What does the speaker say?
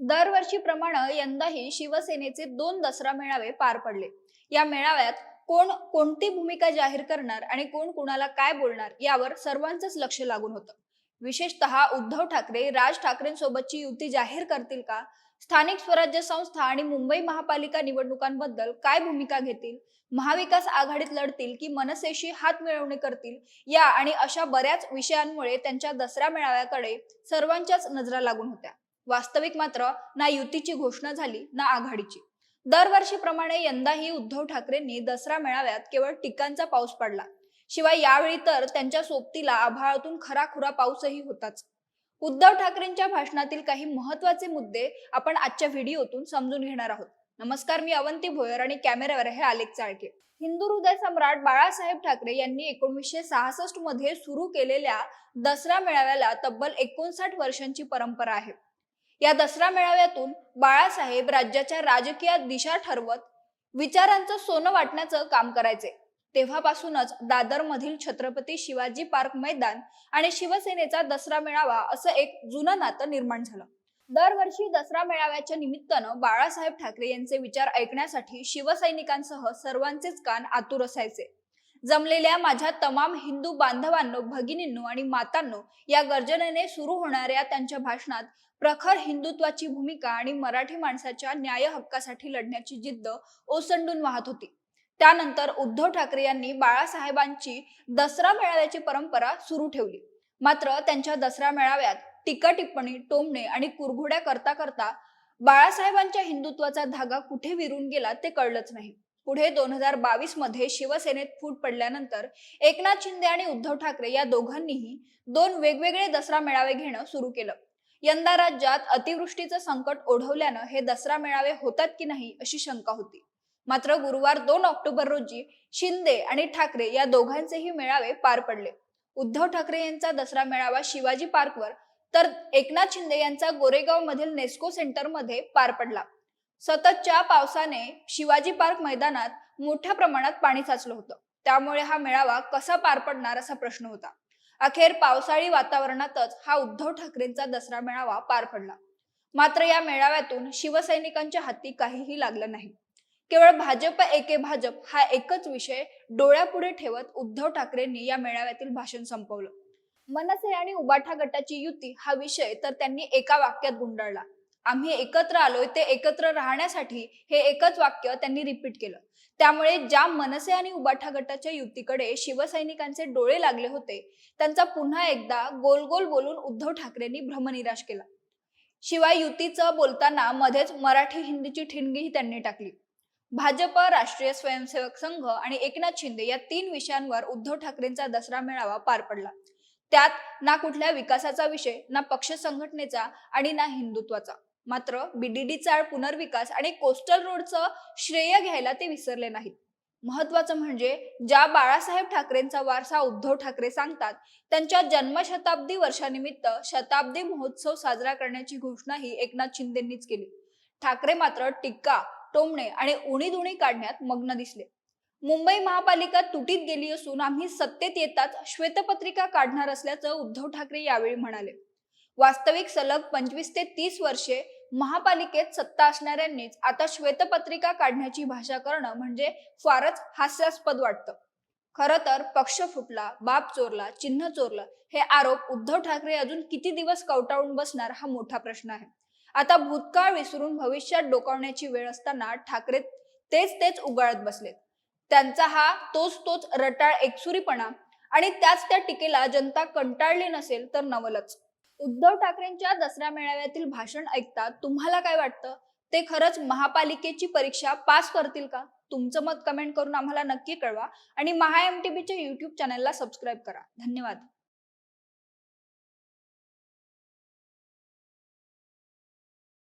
दरवर्षीप्रमाणे यंदाही शिवसेनेचे दोन दसरा मेळावे पार पडले. या मेळाव्यात कोण कोणती भूमिका जाहीर करणार आणि कोण कुणाला काय बोलणार यावर सर्वांचंच लक्ष लागून होतं. विशेषतः उद्धव ठाकरे राज ठाकरेंसोबतची युती जाहीर करतील का? स्थानिक स्वराज्य संस्था आणि मुंबई महापालिका निवडणुकांबद्दल काय भूमिका घेतील? महाविकास आघाडीत लढतील की मनसेशी हात मिळवणी करतील? या आणि अशा बऱ्याच विषयांमुळे त्यांच्या दसरा मेळाव्याकडे सर्वांच्याच नजरा लागून होत्या. वास्तविक मात्र ना युतीची घोषणा झाली ना आघाडीची. दरवर्षीप्रमाणे यंदाही उद्धव ठाकरेंनी दसरा मेळाव्यात केवळ टीकांचा पाऊस पडला. शिवाय यावेळी तर त्यांच्या सोबतीला आभाळातून खराखुरा पाऊसही होताच. उद्धव ठाकरेंच्या भाषणातील काही महत्त्वाचे मुद्दे आपण आजच्या व्हिडिओतून समजून घेणार आहोत. नमस्कार मी अवंती भोयर आणि कॅमेऱ्यावर हे आलेख चाळके. हिंदू हृदय सम्राट बाळासाहेब ठाकरे यांनी एकोणीसशे सहासष्टमध्ये सुरू केलेल्या दसरा मेळाव्याला तब्बल एकोणसाठ वर्षांची परंपरा आहे. या दसरा मेळाव्यातून बाळासाहेब राज्याच्या राजकीय दिशा ठरवत विचारांचं सोनं वाटण्याचं काम करायचे. तेव्हापासूनच दादर मधील छत्रपती शिवाजी पार्क मैदान आणि शिवसेनेचा दसरा मेळावा असं एक जुनं नातं निर्माण झालं. दरवर्षी दसरा मेळाव्याच्या निमित्तानं बाळासाहेब ठाकरे यांचे विचार ऐकण्यासाठी शिवसैनिकांसह सर्वांचेच कान आतुर असायचे. जमलेल्या माझ्या तमाम हिंदू बांधवांनो भगिनींनो आणि मातांनो या गर्जनेने सुरू होणाऱ्या त्यांच्या भाषणात प्रखर हिंदुत्वाची भूमिका आणि मराठी माणसाच्या न्याय हक्कासाठी लढण्याची जिद्द ओसंडून वाहत होती. त्यानंतर उद्धव ठाकरे यांनी बाळासाहेबांची दसरा मेळाव्याची परंपरा सुरू ठेवली. मात्र त्यांच्या दसरा मेळाव्यात टीका टिप्पणी टोमणे आणि कुरघोड्या करता करता बाळासाहेबांच्या हिंदुत्वाचा धागा कुठे विरून गेला ते कळलंच नाही. पुढे दोन हजार बावीसमध्ये शिवसेनेत फूट पडल्यानंतर एकनाथ शिंदे आणि उद्धव ठाकरे या दोघांनीही दोन वेगवेगळे दसरा मेळावे घेणं सुरू केलं. यंदा राज्यात अतिवृष्टीचं संकट ओढवल्यानं हे दसरा मेळावे होतात की नाही अशी शंका होती. मात्र गुरुवार दोन ऑक्टोबर रोजी शिंदे आणि ठाकरे या दोघांचेही मेळावे पार पडले. उद्धव ठाकरे यांचा दसरा मेळावा शिवाजी पार्कवर तर एकनाथ शिंदे यांचा गोरेगाव मधील नेस्को सेंटरमध्ये पार पडला. सततच्या पावसाने शिवाजी पार्क मैदानात मोठ्या प्रमाणात पाणी साचलं होतं. त्यामुळे हा मेळावा कसा पार पडणार असा प्रश्न होता. अखेर पावसाळी वातावरणातच हा उद्धव ठाकरेंचा दसरा मेळावा पार पडला. मात्र या मेळाव्यातून शिवसैनिकांच्या हाती काहीही लागलं नाही. केवळ भाजप एके भाजप हा एकच विषय डोळ्यापुढे ठेवत उद्धव ठाकरेंनी या मेळाव्यातील भाषण संपवलं. मनसे आणि उबाठा गटाची युती हा विषय तर त्यांनी एका वाक्यात गुंडाळला. आम्ही एकत्र आलोय ते एकत्र राहण्यासाठी हे एकच वाक्य त्यांनी रिपीट केलं. त्यामुळे ज्या मनसे आणि उबाठा गटाच्या युतीकडे शिवसैनिकांचे डोळे लागले होते त्यांचा पुन्हा एकदा गोल गोल बोलून उद्धव ठाकरेंनी भ्रमनिराश केला. शिवाय युतीचं बोलताना मध्येच मराठी हिंदीची ठिणगीही त्यांनी टाकली. भाजप राष्ट्रीय स्वयंसेवक संघ आणि एकनाथ शिंदे या तीन विषयांवर उद्धव ठाकरेंचा दसरा मेळावा पार पडला. त्यात ना कुठल्या विकासाचा विषय ना पक्ष संघटनेचा आणि ना हिंदुत्वाचा. मात्र बीडीडी चाळ पुनर्विकास आणि कोस्टल रोडचं श्रेय घ्यायला ते विसरले नाहीत. महत्वाचं म्हणजे ज्या बाळासाहेब ठाकरेंचा वारसा उद्धव ठाकरे सांगतात त्यांच्या जन्मशताब्दी वर्षानिमित्त शताब्दी महोत्सव साजरा करण्याची घोषणाही एकनाथ शिंदेंनीच केली. ठाकरे मात्र टिक्का टोमणे आणि उणीधुणी काढण्यात मग्न दिसले. मुंबई महापालिका तुटीत गेली असून आम्ही सत्तेत येताच श्वेतपत्रिका काढणार असल्याचं उद्धव ठाकरे यावेळी म्हणाले. वास्तविक सलग पंचवीस ते तीस वर्षे महापालिकेत सत्ता असणाऱ्यांनीच आता श्वेतपत्रिका काढण्याची भाषा करणं म्हणजे फारच हास्यास्पद वाटतं. खर तर पक्ष फुटला बाप चोरला चिन्ह चोरलं हे आरोप उद्धव ठाकरे अजून किती दिवस कवटाळून बसणार हा मोठा प्रश्न आहे. आता भूतकाळ विसरून भविष्यात डोकावण्याची वेळ असताना ठाकरे तेच तेच उगाळत बसलेत. त्यांचा हा तोच तोच रटाळ एकसुरीपणा आणि त्याच त्या टीकेला जनता कंटाळली नसेल तर नवलच. उद्धव ठाकरेंच्या दसरा मेळाव्यातील भाषण ऐकता तुम्हाला काय वाटतं? ते खरंच महापालिकेची परीक्षा पास करतील का? तुमचं मत कमेंट करून आम्हाला नक्की कळवा आणि महा एम टी बीच्या युट्यूब चॅनलला सबस्क्राईब करा. धन्यवाद.